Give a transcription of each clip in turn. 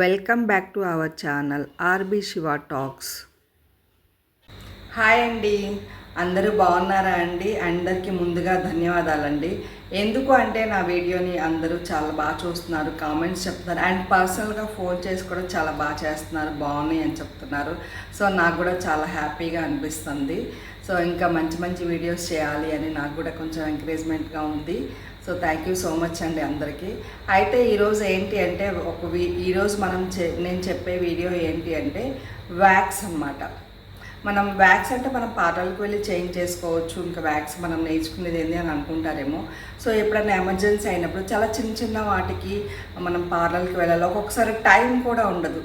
Welcome back to our channel RB Shiva Talks. Hi అండి. అందరూ బాగున్నారా అండి? అందరికీ ముందుగా ధన్యవాదాలండి. ఎందుకు అంటే నా వీడియోని అందరూ చాలా బాగా చూస్తున్నారు కామెంట్స్ చెప్తున్నారు అండ్ పర్సనల్గా ఫోన్ చేసి కూడా చాలా బాగా చేస్తున్నారు బాగున్నాయి అని చెప్తున్నారు. సో నాకు కూడా చాలా హ్యాపీగా అనిపిస్తుంది. సో ఇంకా మంచి మంచి వీడియోస్ చేయాలి అని నాకు కూడా కొంచెం ఎంకరేజ్మెంట్గా ఉంది. So thank you so much అండి అందరికీ. అయితే ఈరోజు ఏంటి అంటే ఒక వీ ఈరోజు మనం చె నేను చెప్పే వీడియో ఏంటి అంటే వ్యాక్స్ అన్నమాట. మనం వ్యాక్స్ అంటే మనం పార్లర్కి వెళ్ళి చేంజ్ చేసుకోవచ్చు. ఇంకా వ్యాక్స్ మనం నేర్చుకునేది ఏంటి అని అనుకుంటారేమో. సో ఎప్పుడైనా ఎమర్జెన్సీ అయినప్పుడు చాలా చిన్న చిన్న వాటికి మనం పార్లర్కి వెళ్ళాలి. ఒక్కొక్కసారి టైం కూడా ఉండదు.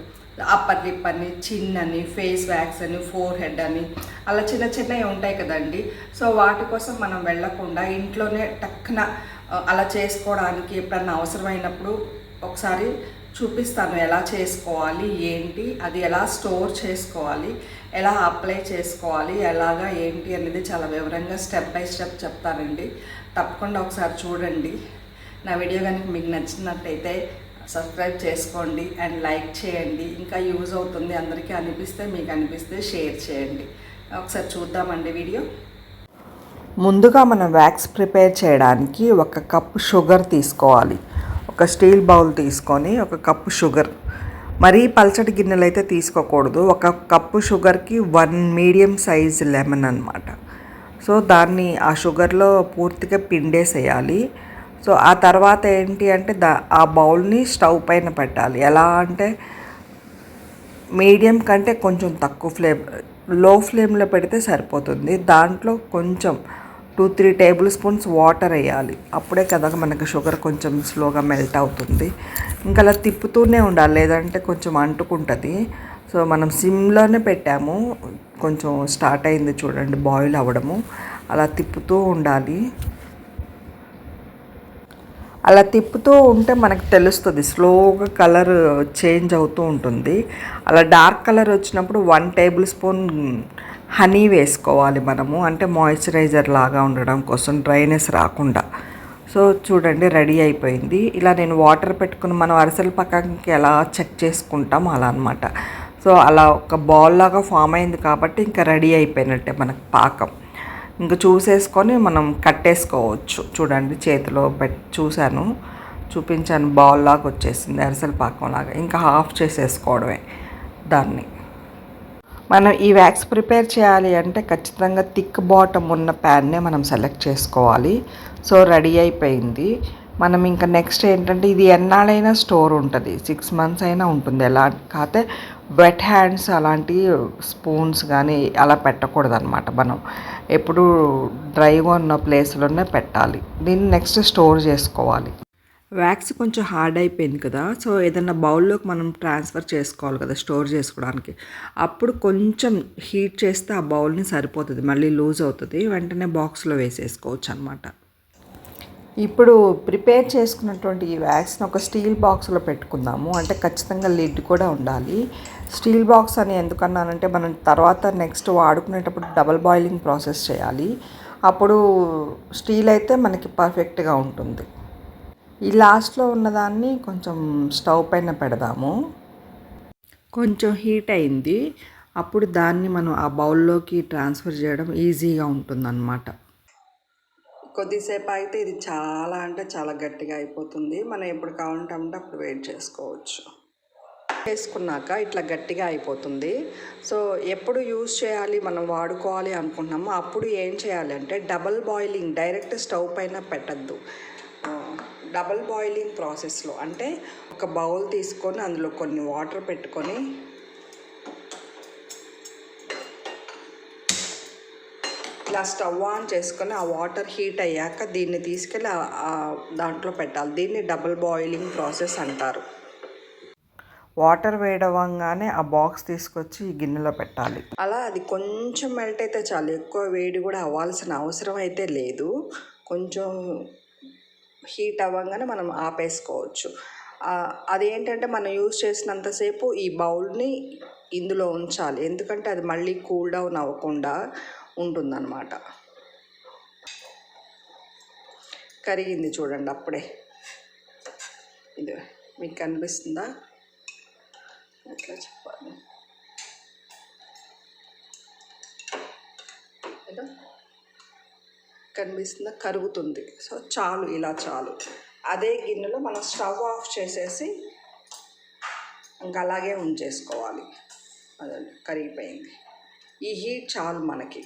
అప్పర్ లిప్ అని చిన్ అని ఫేస్ వ్యాక్స్ అని ఫోర్ హెడ్ అని అలా చిన్న చిన్నవి ఉంటాయి కదండి. సో వాటి కోసం మనం వెళ్ళకుండా ఇంట్లోనే టక్కున అలా చేసుకోవడానికి ఎప్పుడన్నా అవసరమైనప్పుడు ఒకసారి చూపిస్తాను ఎలా చేసుకోవాలి ఏంటి అది ఎలా స్టోర్ చేసుకోవాలి ఎలా అప్లై చేసుకోవాలి ఎలాగా ఏంటి అనేది చాలా వివరంగా స్టెప్ బై స్టెప్ చెప్తానండి. తప్పకుండా ఒకసారి చూడండి. నా వీడియో కనుక మీకు నచ్చినట్టయితే సబ్స్క్రైబ్ చేసుకోండి అండ్ లైక్ చేయండి. ఇంకా యూజ్ అవుతుంది అందరికీ అనిపిస్తే మీకు అనిపిస్తే షేర్ చేయండి. ఒకసారి చూద్దామండి వీడియో ముందుగా మనం వ్యాక్స్ ప్రిపేర్ చేయడానికి ఒక కప్పు షుగర్ తీసుకోవాలి. ఒక స్టీల్ బౌల్ తీసుకొని ఒక కప్పు షుగర్ మరీ పల్చటి గిన్నెలు అయితే తీసుకోకూడదు. ఒక కప్పు షుగర్కి వన్ మీడియం సైజ్ లెమన్ అనమాట సో దాన్ని ఆ షుగర్లో పూర్తిగా పిండేసేయాలి. సో ఆ తర్వాత ఏంటి అంటే దా ఆ బౌల్ని స్టవ్ పైన పెట్టాలి. ఎలా అంటే మీడియం కంటే కొంచెం తక్కువ ఫ్లేమ్లో ఫ్లేమ్లో పెడితే సరిపోతుంది. దాంట్లో కొంచెం two three tablespoons water వేయాలి. అప్పుడే కదా మనకి షుగర్ కొంచెం స్లోగా మెల్ట్ అవుతుంది. ఇంకా అలా తిప్పుతూనే ఉండాలి లేదంటే కొంచెం అంటుకుంటుంది. సో మనం సిమ్లోనే పెట్టాము. కొంచెం స్టార్ట్ అయింది చూడండి బాయిల్ అవ్వడము. అలా తిప్పుతూ ఉండాలి. అలా తిప్పుతూ ఉంటే మనకు తెలుస్తుంది. స్లోగా కలర్ చేంజ్ అవుతూ ఉంటుంది. అలా డార్క్ కలర్ వచ్చినప్పుడు వన్ టేబుల్ స్పూన్ హనీ వేసుకోవాలి మనము. అంటే మాయిశ్చరైజర్ లాగా ఉండడం కోసం డ్రైనెస్ రాకుండా. సో చూడండి రెడీ అయిపోయింది. ఇలా నేను వాటర్ పెట్టుకుని మనం అరసల పక్కకి ఎలా చెక్ చేసుకుంటాం అలా అనమాట సో అలా ఒక బాల్ లాగా ఫామ్ అయింది కాబట్టి ఇంకా రెడీ అయిపోయినట్టే మనకు పాకం. ఇంకా చూసేసుకొని మనం కట్టేసుకోవచ్చు. చూడండి చేతిలో పెట్ చూశాను. చూపించాను బాల్ లాగా వచ్చేసింది అరిసెల పాకం లాగా. ఇంకా హాఫ్ చేసేసుకోవడమే దాన్ని. మనం ఈ వ్యాక్స్ ప్రిపేర్ చేయాలి అంటే ఖచ్చితంగా థిక్ బాటమ్ ఉన్న ప్యాన్నే మనం సెలెక్ట్ చేసుకోవాలి. సో రెడీ అయిపోయింది. మనం ఇంకా నెక్స్ట్ ఏంటంటే ఇది ఎన్నాళ్ళైనా స్టోర్ ఉంటుంది. సిక్స్ మంత్స్ అయినా ఉంటుంది. ఎలా కాకపోతే వెట్ హ్యాండ్స్ అలాంటి స్పూన్స్ కానీ అలా పెట్టకూడదు అనమాట మనం. ఎప్పుడు డ్రైగా ఉన్న ప్లేస్లోనే పెట్టాలి. దీన్ని నెక్స్ట్ స్టోర్ చేసుకోవాలి. వ్యాక్స్ కొంచెం హార్డ్ అయిపోయింది కదా. సో ఏదైనా బౌల్లోకి మనం ట్రాన్స్ఫర్ చేసుకోవాలి కదా స్టోర్ చేసుకోవడానికి. అప్పుడు కొంచెం హీట్ చేస్తే ఆ బౌల్ని సరిపోతుంది. మళ్ళీ లూజ్ అవుతుంది. వెంటనే బాక్స్లో వేసేసుకోవచ్చు అనమాట ఇప్పుడు ప్రిపేర్ చేసుకున్నటువంటి ఈ వ్యాక్స్ని ఒక స్టీల్ బాక్స్లో పెట్టుకుందాము. అంటే ఖచ్చితంగా లిడ్ కూడా ఉండాలి. స్టీల్ బాక్స్ అని ఎందుకన్నానంటే మనం తర్వాత నెక్స్ట్ వాడుకునేటప్పుడు డబల్ బాయిలింగ్ ప్రాసెస్ చేయాలి. అప్పుడు స్టీల్ అయితే మనకి పర్ఫెక్ట్గా ఉంటుంది. ఈ లాస్ట్లో ఉన్నదాన్ని కొంచెం స్టవ్ పైన పెడదాము. కొంచెం హీట్ అయింది. అప్పుడు దాన్ని మనం ఆ బౌల్లోకి ట్రాన్స్ఫర్ చేయడం ఈజీగా ఉంటుందన్నమాట. కొద్దిసేపు అయితే ఇది చాలా అంటే చాలా గట్టిగా అయిపోతుంది. మనం ఎప్పుడు కావాలంటే అప్పుడు వెయిట్ చేసుకోవచ్చు. వేసుకున్నాక ఇట్లా గట్టిగా అయిపోతుంది. సో ఎప్పుడు యూజ్ చేయాలి మనం వాడుకోవాలి అనుకుంటున్నామో అప్పుడు ఏం చేయాలి అంటే డబల్ బాయిలింగ్ డైరెక్ట్ స్టవ్ పైన పెట్టద్దు. డబల్ బాయిలింగ్ ప్రాసెస్లో అంటే ఒక బౌల్ తీసుకొని అందులో కొన్ని వాటర్ పెట్టుకొని ఇలా స్టవ్ ఆన్ చేసుకొని ఆ వాటర్ హీట్ అయ్యాక దీన్ని తీసుకెళ్ళి దాంట్లో పెట్టాలి. దీన్ని డబుల్ బాయిలింగ్ ప్రాసెస్ అంటారు. వాటర్ వేడవంగానే ఆ బాక్స్ తీసుకొచ్చి ఈ గిన్నెలో పెట్టాలి. అలా అది కొంచెం మెల్ట్ అయితే చాలు. ఎక్కువ వేడి కూడా అవ్వాల్సిన అవసరం అయితే లేదు. కొంచెం హీట్ అవ్వగానే మనం ఆపేసుకోవచ్చు. అదేంటంటే మనం యూజ్ చేసినంతసేపు ఈ బౌల్ని ఇందులో ఉంచాలి. ఎందుకంటే అది మళ్ళీ కూల్ డౌన్ అవ్వకుండా ఉంటుందన్నమాట. కరిగింది చూడండి అప్పుడే. ఇది మీకు కనిపిస్తుందా? ఎట్లా చెప్పాలి? ఏదో కనిపిస్తుందా? కరుగుతుంది. సో చాలు ఇలా చాలు. అదే గిన్నెలో మనం స్టవ్ ఆఫ్ చేసేసి ఇంకా అలాగే ఉంచేసుకోవాలి. అదే కరిగిపోయింది. ఈ హీట్ చాలు మనకి.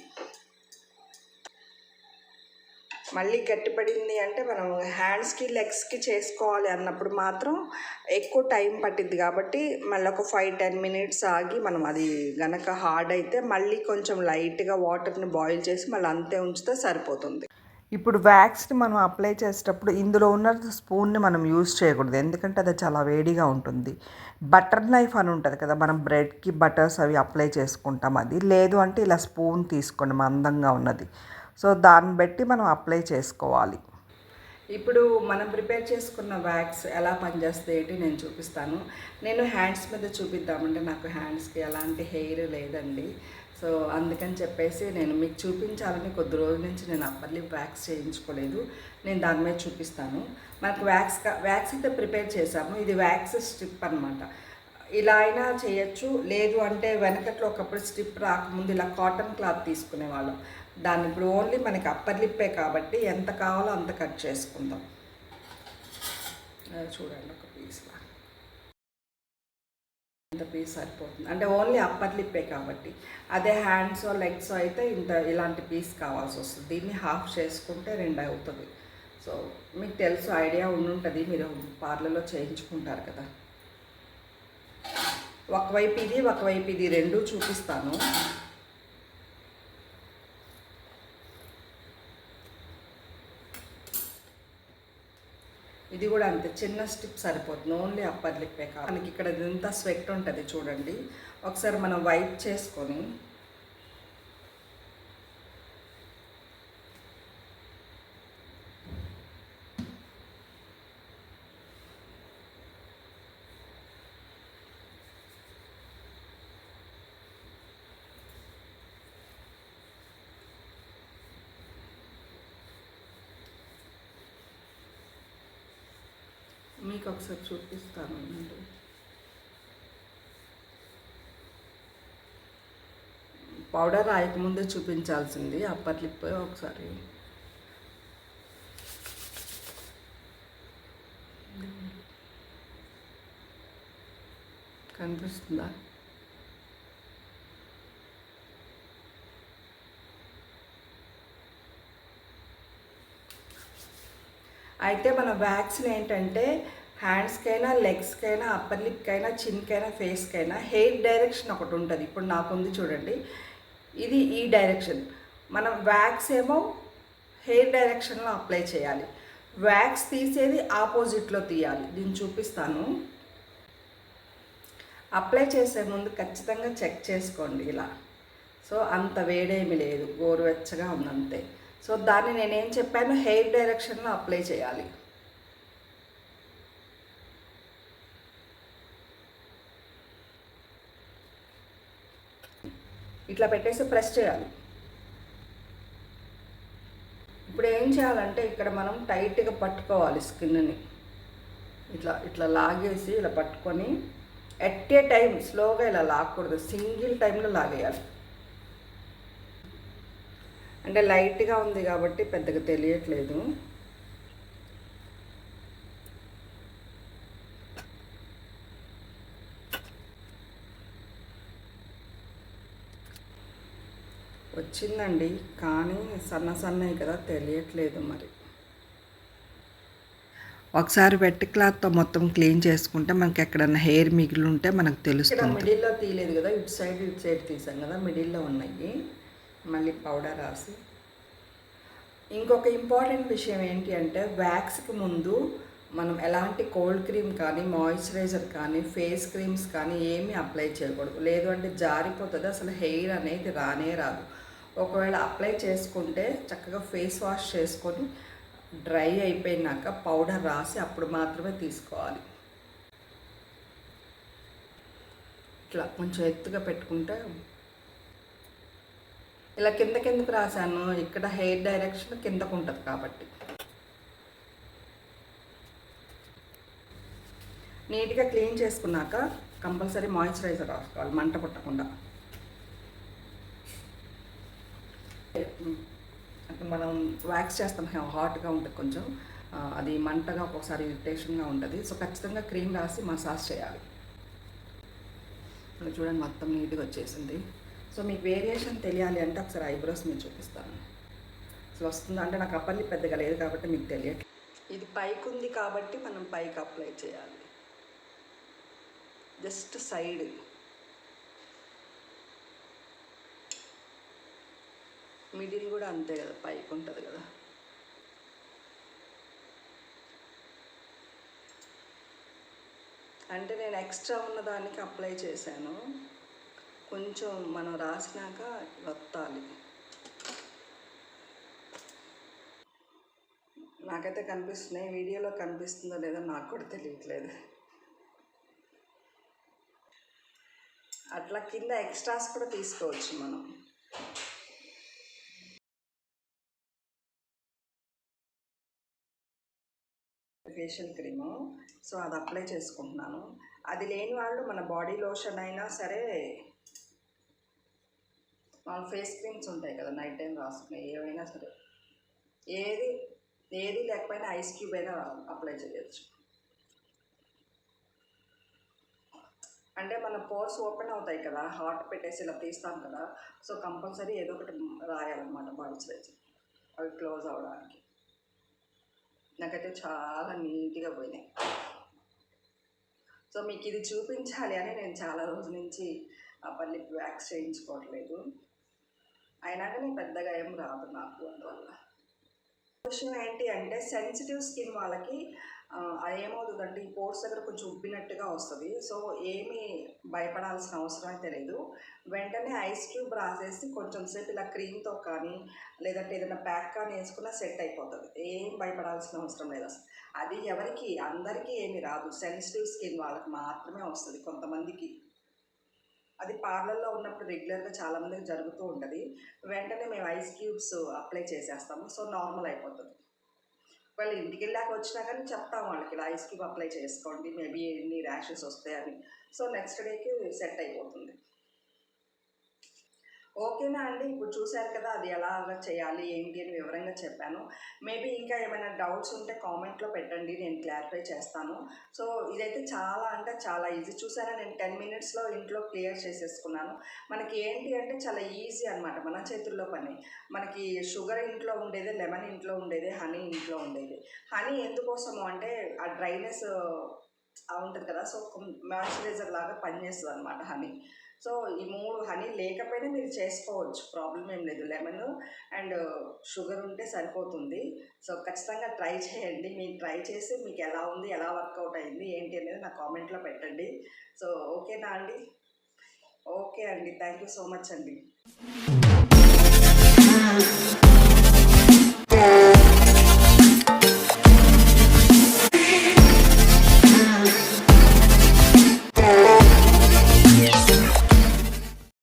మళ్ళీ గట్టిపడింది అంటే మనం హ్యాండ్స్కి లెగ్స్కి చేసుకోవాలి అన్నప్పుడు మాత్రం ఎక్కువ టైం పట్టింది కాబట్టి మళ్ళీ ఒక ఫైవ్ టెన్ మినిట్స్ ఆగి మనం అది గనక హార్డ్ అయితే మళ్ళీ కొంచెం లైట్గా వాటర్ని బాయిల్ చేసి మళ్ళీ అంతే ఉంచితే సరిపోతుంది. ఇప్పుడు వ్యాక్స్ని మనం అప్లై చేసేటప్పుడు ఇందులో ఉన్న స్పూన్ని మనం యూజ్ చేయకూడదు. ఎందుకంటే అది చాలా వేడిగా ఉంటుంది. బటర్ నైఫ్ అని ఉంటుంది కదా మనం బ్రెడ్కి బటర్స్ అవి అప్లై చేసుకుంటాం అది. లేదు అంటే ఇలా స్పూన్ తీసుకోండి మందంగా ఉన్నది. సో దాన్ని బట్టి మనం అప్లై చేసుకోవాలి. ఇప్పుడు మనం ప్రిపేర్ చేసుకున్న వ్యాక్స్ ఎలా పనిచేస్తాయి ఏంటి నేను చూపిస్తాను. నేను హ్యాండ్స్ మీద చూపిద్దామంటే నాకు హ్యాండ్స్కి ఎలాంటి హెయిర్ లేదండి. సో అందుకని చెప్పేసి నేను మీకు చూపించాలని కొద్ది రోజుల నుంచి నేను అప్పర్లీ వ్యాక్స్ చేయించుకోలేదు. నేను దాని మీద చూపిస్తాను. మనకు వ్యాక్స్ వ్యాక్స్ అయితే ప్రిపేర్ చేశాము. ఇది వ్యాక్స్ స్ట్రిప్ అనమాట ఇలా అయినా చేయొచ్చు. లేదు అంటే వెనకట్లో ఒకప్పుడు స్ట్రిప్ రాకముందు ఇలా కాటన్ క్లాత్ తీసుకునేవాళ్ళం. దాన్ని ఇప్పుడు ఓన్లీ మనకి అప్పర్ లిప్పే కాబట్టి ఎంత కావాలో అంత కట్ చేసుకుందాం. చూడండి ఒక పీస్లా ఇంత పీస్ సరిపోతుంది. అంటే ఓన్లీ అప్పర్ లిప్పే కాబట్టి. అదే హ్యాండ్స్ లెగ్స్ అయితే ఇంత ఇలాంటి పీస్ కావాల్సి వస్తుంది. దీన్ని హాఫ్ చేసుకుంటే రెండు అవుతుంది. సో మీకు తెలుసు ఐడియా ఉండుంటుంది మీరు పార్లర్లో చేయించుకుంటారు కదా. ఒకవైపు ఇది ఒకవైపు ఇది రెండు చూపిస్తాను. ఇది కూడా అంతే చిన్న స్టిప్ సరిపోతుంది. ఓన్లీ అప్పర్ లిప్పే కాదు. మనకి ఇక్కడ ఇదంతా స్వెట్ ఉంటుంది చూడండి. ఒకసారి మనం వైప్ చేసుకొని మీకు ఒకసారి చూపిస్తాను అండి పౌడర్ రాయకముందే చూపించాల్సింది అప్పర్ లిప్ ఒకసారి. కనిపిస్తుందా? అయితే మన వ్యాక్సిన్ ఏంటంటే హ్యాండ్స్కైనా లెగ్స్కైనా అప్పర్ లిప్కైనా చిన్కైనా ఫేస్కైనా హెయిర్ డైరెక్షన్ ఒకటి ఉంటుంది. ఇప్పుడు నాకుంది చూడండి. ఇది ఈ డైరెక్షన్. మనం వ్యాక్స్ ఏమో హెయిర్ డైరెక్షన్లో అప్లై చేయాలి. వ్యాక్స్ తీసేది ఆపోజిట్లో తీయాలి. దీన్ని చూపిస్తాను. అప్లై చేసే ముందు ఖచ్చితంగా చెక్ చేసుకోండి ఇలా. సో అంత వేడేమి లేదు. గోరువెచ్చగా ఉందంతే. సో దాన్ని నేనేం చెప్పాను? హెయిర్ డైరెక్షన్లో అప్లై చేయాలి. ఇట్లా పెట్టేసి ప్రెస్ చేయాలి. ఇప్పుడు ఏం చేయాలంటే ఇక్కడ మనం టైట్గా పట్టుకోవాలి స్కిన్ని. ఇట్లా ఇట్లా లాగేసి ఇలా పట్టుకొని ఎట్ ఏ టైం స్లోగా ఇలా లాగకూడదు. సింగిల్ టైంలో లాగేయాలి. అంటే లైట్గా ఉంది కాబట్టి పెద్దగా తెలియట్లేదు. వచ్చిందండి కానీ సన్న సన్నవి కదా తెలియట్లేదు మరి. ఒకసారి వెట్ క్లాత్తో మొత్తం క్లీన్ చేసుకుంటే మనకి ఎక్కడన్నా హెయిర్ మిగిలి ఉంటే మనకు తెలుస్తుంది. మిడిల్లో తీయలేదు కదా ఇటు సైడ్ ఇటు సైడ్ తీసాం కదా మిడిల్లో ఉన్నాయి. మళ్ళీ పౌడర్ రాసి. ఇంకొక ఇంపార్టెంట్ విషయం ఏంటి అంటే వ్యాక్స్కి ముందు మనం ఎలాంటి కోల్డ్ క్రీమ్ కానీ మాయిశ్చరైజర్ కానీ ఫేస్ క్రీమ్స్ కానీ ఏమీ అప్లై చేయకూడదు. లేదు అంటే జారిపోతుంది అసలు హెయిర్ అనేది రానే రాదు. ఒకవేళ అప్లై చేసుకుంటే చక్కగా ఫేస్ వాష్ చేసుకొని డ్రై అయిపోయినాక పౌడర్ రాసి అప్పుడు మాత్రమే తీసుకోవాలి. ఇట్లా కొంచెం ఎత్తుగా పెట్టుకుంటే ఇలా కింద కిందకు రాశాను. ఇక్కడ హెయిర్ డైరెక్షన్ కిందకు ఉంటుంది కాబట్టి. నీట్గా క్లీన్ చేసుకున్నాక కంపల్సరీ మాయిశ్చరైజర్ రాసుకోవాలి మంట పుట్టకుండా మనం వ్యాక్స్ చేస్తాం హాట్గా ఉంటుంది కొంచెం. అది మంటగా ఒక్కొక్కసారి ఇరిటేషన్గా ఉంటుంది. సో ఖచ్చితంగా క్రీమ్ రాసి మసాజ్ చేయాలి. చూడండి మొత్తం నీట్గా వచ్చేసింది. సో మీకు వేరియేషన్ తెలియాలి అంటే ఒకసారి ఐబ్రోస్ మీరు చూపిస్తాను. అసలు వస్తుందా అంటే నాకు అప్పల్లి పెద్దగా లేదు కాబట్టి మీకు తెలియట్లేదు. ఇది పైకి ఉంది కాబట్టి మనం పైకి అప్లై చేయాలి. Just side. మిడిల్ కూడా అంతే కదా పైకి ఉంటుంది కదా. అంటే నేను ఎక్స్ట్రా ఉన్న దానికి అప్లై చేశాను. కొంచెం మనం రాసినాక వత్తాలి. నాకైతే కనిపిస్తున్నాయి వీడియోలో కనిపిస్తుందో లేదో నాకు కూడా తెలియట్లేదు. అట్లా కింద ఎక్స్ట్రాస్ కూడా తీసుకోవచ్చు మనం. ఫేషియల్ క్రీము సో అది అప్లై చేసుకుంటున్నాను. అది లేని వాళ్ళు మన బాడీ లోషన్ అయినా సరే మన ఫేస్ క్రీమ్స్ ఉంటాయి కదా నైట్ టైం రాసుకునే ఏవైనా సరే. ఏది ఏది లేకపోయినా ఐస్ క్యూబ్ అయినా అప్లై చేయొచ్చు. అంటే మన పోర్స్ ఓపెన్ అవుతాయి కదా హాట్ పెట్టేసి ఇలా తీస్తాం కదా సో కంపల్సరీ ఏదో ఒకటి రాయాలన్నమాట మాయిశ్చరైజర్ అవి క్లోజ్ అవ్వడానికి. నాకైతే చాలా నీట్గా పోయినాయి. సో మీకు ఇది చూపించాలి అని నేను చాలా రోజుల నుంచి ఆ పల్లి వ్యాక్స్ చేయించుకోవట్లేదు. అయినా కానీ పెద్దగా ఏం రాదు నాకు అందువల్ల. క్వశ్చన్ ఏంటి అంటే సెన్సిటివ్ స్కిన్ వాళ్ళకి అది ఏమవుతుందంటే ఈ పోర్స్ దగ్గర కొంచెం ఉబ్బినట్టుగా వస్తుంది. సో ఏమీ భయపడాల్సిన అవసరం తెలియదు వెంటనే ఐస్ క్యూబ్ రాసేసి కొంచెం సేపు ఇలా క్రీమ్తో కానీ లేదంటే ఏదైనా ప్యాక్ కానీ వేసుకున్నా సెట్ అయిపోతుంది. ఏం భయపడాల్సిన అవసరం లేదు అసలు. అది ఎవరికి? అందరికీ ఏమి రాదు. సెన్సిటివ్ స్కిన్ వాళ్ళకి మాత్రమే వస్తుంది కొంతమందికి. అది పార్లర్లో ఉన్నప్పుడు రెగ్యులర్గా చాలామందికి జరుగుతూ ఉంటుంది. వెంటనే మేము ఐస్ క్యూబ్స్ అప్లై చేసేస్తాము. సో నార్మల్ అయిపోతుంది. వాళ్ళు ఇంటికి వెళ్ళాక వచ్చినా కానీ చెప్తాం వాళ్ళకి ఇలా ఐస్ క్యూబ్ అప్లై చేసుకోండి మేబీ ఎన్ని ర్యాషెస్ వస్తాయని. సో నెక్స్ట్ డేకి సెట్ అయిపోతుంది. ఓకేనా అండి? ఇప్పుడు చూశారు కదా అది ఎలా అలా చేయాలి ఏంటి అని వివరంగా చెప్పాను. మేబీ ఇంకా ఏమైనా డౌట్స్ ఉంటే కామెంట్లో పెట్టండి నేను క్లారిఫై చేస్తాను. సో ఇదైతే చాలా అంటే చాలా ఈజీ చూసారా నేను టెన్ మినిట్స్లో ఇంట్లో క్లియర్ చేసేసుకున్నాను. మనకి ఏంటి అంటే చాలా ఈజీ అనమాట మన చేతుల్లో పని. మనకి షుగర్ ఇంట్లో ఉండేది లెమన్ ఇంట్లో ఉండేది హనీ ఇంట్లో ఉండేది. హనీ ఎందుకోసము అంటే ఆ డ్రైనెస్ ఉంటుంది కదా సో మాయిశ్చరైజర్ లాగా పనిచేస్తుంది అనమాట హనీ సో ఈ మూడు హనీ లేకపోయినా మీరు చేసుకోవచ్చు. ప్రాబ్లం ఏం లేదు. లెమన్ అండ్ షుగర్ ఉంటే సరిపోతుంది. సో ఖచ్చితంగా ట్రై చేయండి. మీరు ట్రై చేసి మీకు ఎలా ఉంది ఎలా వర్కౌట్ అయింది ఏంటి అనేది నా కామెంట్లో పెట్టండి. సో ఓకేనా అండి? ఓకే అండి. థ్యాంక్ యూ సో మచ్ అండి.